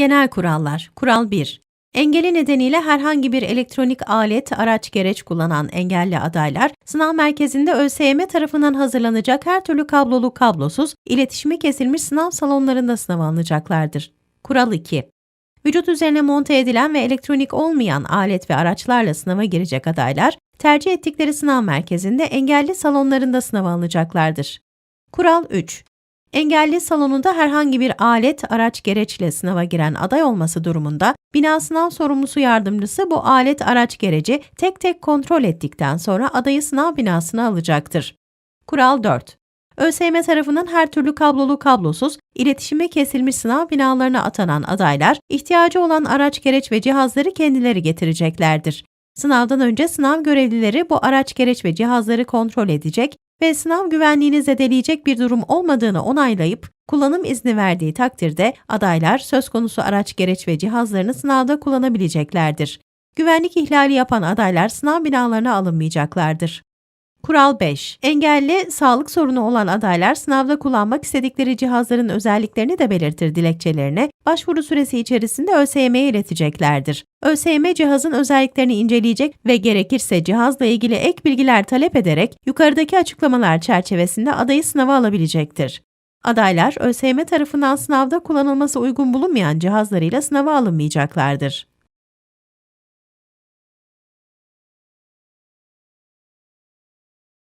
Genel kurallar. Kural 1. Engeli nedeniyle herhangi bir elektronik alet, araç, gereç kullanan engelli adaylar, sınav merkezinde ÖSYM tarafından hazırlanacak her türlü kablolu kablosuz, iletişimi kesilmiş sınav salonlarında sınava alınacaklardır. Kural 2. Vücut üzerine monte edilen ve elektronik olmayan alet ve araçlarla sınava girecek adaylar, tercih ettikleri sınav merkezinde engelli salonlarında sınava alınacaklardır. Kural 3. Engelli salonunda herhangi bir alet, araç, gereçle sınava giren aday olması durumunda, bina sınav sorumlusu yardımcısı bu alet, araç, gereci tek tek kontrol ettikten sonra adayı sınav binasına alacaktır. Kural 4. ÖSYM tarafından her türlü kablolu kablosuz, iletişime kesilmiş sınav binalarına atanan adaylar, ihtiyacı olan araç, gereç ve cihazları kendileri getireceklerdir. Sınavdan önce sınav görevlileri bu araç, gereç ve cihazları kontrol edecek ve sınav güvenliğini zedeleyecek bir durum olmadığını onaylayıp kullanım izni verdiği takdirde adaylar söz konusu araç, gereç ve cihazlarını sınavda kullanabileceklerdir. Güvenlik ihlali yapan adaylar sınav binalarına alınmayacaklardır. Kural 5. Engelli, sağlık sorunu olan adaylar sınavda kullanmak istedikleri cihazların özelliklerini de belirtir dilekçelerini başvuru süresi içerisinde ÖSYM'ye ileteceklerdir. ÖSYM cihazın özelliklerini inceleyecek ve gerekirse cihazla ilgili ek bilgiler talep ederek yukarıdaki açıklamalar çerçevesinde adayı sınava alabilecektir. Adaylar ÖSYM tarafından sınavda kullanılması uygun bulunmayan cihazlarıyla sınava alınmayacaklardır.